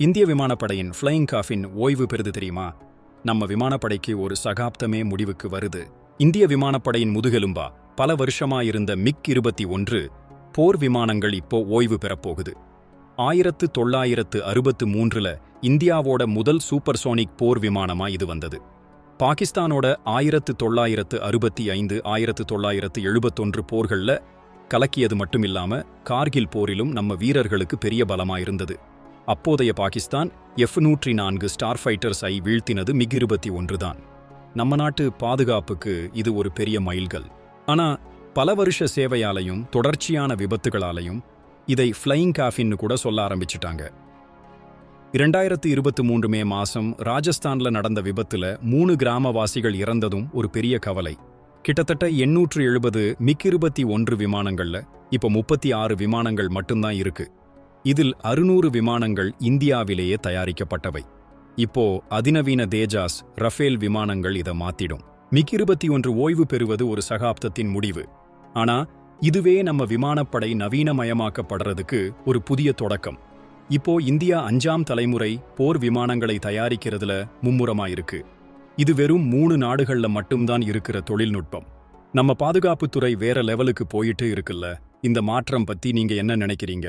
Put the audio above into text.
இந்திய விமானப்படையின் flying caffeine ஓய்வு பெறுது தெரியுமா? நம்ம விமானப்படைக்கு ஒரு சகாப்தமே முடிவுக்கு வருது. இந்திய விமானப்படையின் முதுகெலும்பா பல வருஷமா இருந்த மிக் இருபத்தி ஒன்று போர் விமானங்கள் இப்போ ஓய்வு பெறப்போகுது. ஆயிரத்து தொள்ளாயிரத்து அறுபத்து மூன்றுல இந்தியாவோட முதல் சூப்பர்சோனிக் போர் விமானமா இது வந்தது. பாகிஸ்தானோட ஆயிரத்து தொள்ளாயிரத்து அறுபத்தி ஐந்து ஆயிரத்து தொள்ளாயிரத்து எழுபத்தொன்று போர்கள்ல கலக்கியது மட்டுமில்லாம கார்கில் போரிலும் நம்ம வீரர்களுக்கு பெரிய பலமா இருந்தது அப்போதைய பாகிஸ்தான் எஃப் நூற்றி நான்கு ஸ்டார் ஃபைட்டர்ஸை வீழ்த்தினது மிக் இருபத்தி ஒன்றுதான். நம்ம நாட்டு பாதுகாப்புக்கு இது ஒரு பெரிய மைல்கல் ஆனா பல வருஷ சேவையாலையும் தொடர்ச்சியான விபத்துகளாலையும் இதை ஃப்ளையிங் காஃபின்னு கூட சொல்ல ஆரம்பிச்சிட்டாங்க. இரண்டாயிரத்து இருபத்தி மூன்று மே மாசம் ராஜஸ்தான்ல நடந்த விபத்துல மூணு கிராமவாசிகள் இறந்ததும் ஒரு பெரிய கவலை. கிட்டத்தட்ட எண்ணூற்று எழுபது மிக் இருபத்தி ஒன்று விமானங்கள்ல இப்போ முப்பத்தி ஆறு விமானங்கள் மட்டும்தான் இருக்கு. இதில் அறுநூறு விமானங்கள் இந்தியாவிலேயே தயாரிக்கப்பட்டவை. இப்போ அதிநவீன தேஜாஸ் ரஃபேல் விமானங்கள் இதை மாத்திடும். மிக் இருபத்தி ஒன்று ஓய்வு பெறுவது ஒரு சகாப்தத்தின் முடிவு. ஆனா இதுவே நம்ம விமானப்படை நவீனமயமாக்கப்படுறதுக்கு ஒரு புதிய தொடக்கம். இப்போ இந்தியா அஞ்சாம் தலைமுறை போர் விமானங்களை தயாரிக்கிறதுல மும்முரமா இருக்கு இது வெறும் மூணு நாடுகள்ல மட்டும்தான் இருக்கிற தொழில்நுட்பம். நம்ம பாதுகாப்புத்துறை வேற லெவலுக்கு போயிட்டு இருக்குல்ல. இந்த மாற்றம் பத்தி நீங்க என்ன நினைக்கிறீங்க?